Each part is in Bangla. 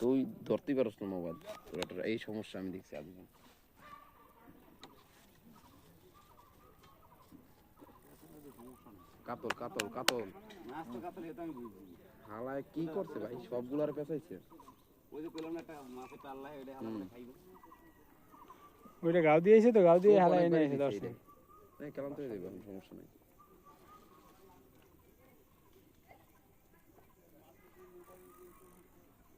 তুই ধরতেই পারস না মোবাইল। তোর একটা এই সমস্যা আমি দেখছি আজকে কাতল কাতল কাতল। হালায় কি করছে ভাই? সবগুলার পেঁচাইছে। ওই যে পেলাম না একটা মাছের টাল্লা এটা হালা খাইবো ওইটা গাও দিয়েছে তো গাও দিয়ে হালাই এনে এসে দর্শন না কেমন তো দেবো সমস্যা নেই দেখ হালা হলো কি কিস্তে আমার একটুখানি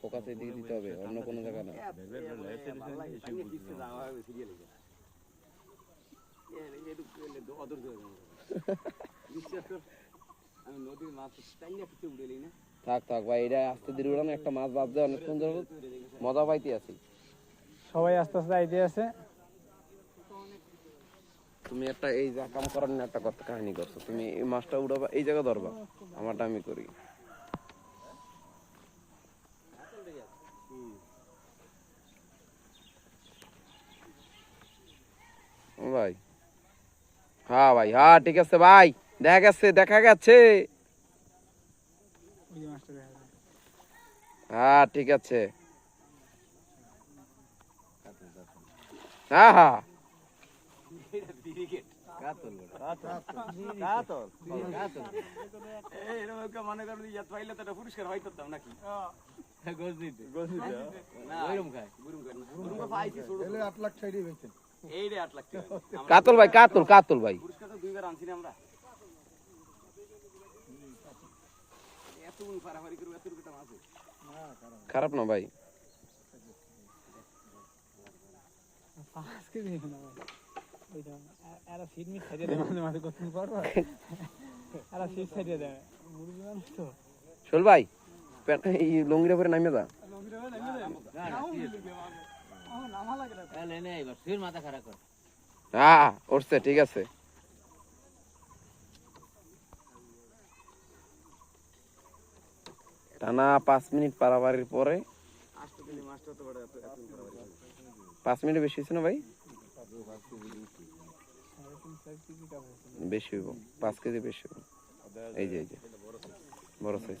ফোকাস এদিকে দিতে হবে অন্য কোনো জায়গা না। থাক থাক ভাই এটা আস্তে ধীরে উড়ানো একটা মাছ ভাবছে অনেক সুন্দর মজা পাইতে আছি। সবাই আস্তে আস্তে আইতে আছে। তুমি একটা এই কাম করার একটা কথা কাহিনী করছ। তুমি এই মাছটা উড়াবা এই জায়গা ধরবা। আমারটা আমি করি ও ভাই হ্যাঁ ভাই হ্যাঁ ঠিক আছে ভাই। দেখা গেছে দেখা গেছে। হ্যাঁ ঠিক আছে। হ্যাঁ হ্যাঁ। মনে পুরস্কার হয়তো নাকি গজি না খায় খায় লাখ ছাইড়ে এই রে 8 লাখ টাকা আমরা কাতল ভাই কাতল কাতল ভাই। খারাপ না ভাই। শোল ভাই এই পরে নামে যা হ্যাঁ উঠছে ঠিক আছে। টানা পাঁচ মিনিট পারাবারির পরে। পাঁচ মিনিট বেশি হয়েছে না ভাই? বেশি হইব পাঁচ কেজি বেশি হইব। এই যে এই যে। বড় সাইজ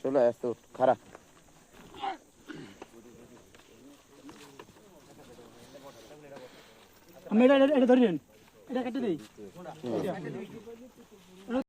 চলে আসতো খারাপ। আমি এটা এটা নেন। এটা কেটে দিই।